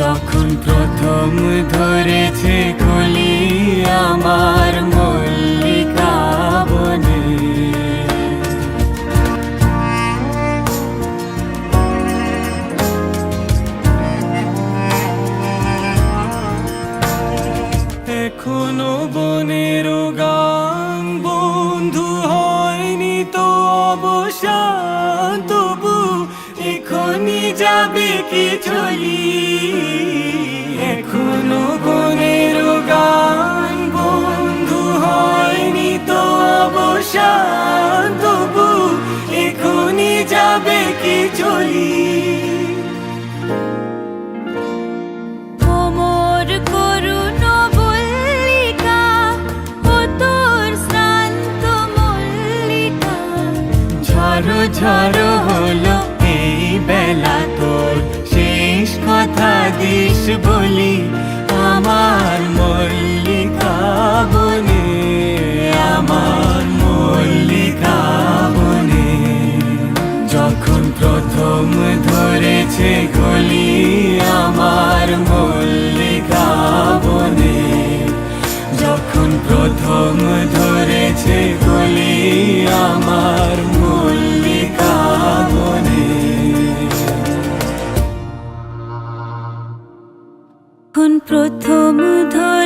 যখন প্রথম ধরেছে কলি আমার মল্লিকা বনে। এখনও বনের গান বন্ধু হয়নি তো অবসান, তবু এখনই যাবে কি চলি চলি। কোমর বল্লিকা মল্লিকা। হলো প্রথম ধরেছে গলি আমার মল্লিকা বনে। যখন প্রথম ধরেছে গলি আমার মল্লিকা বনে। প্রথম ধরে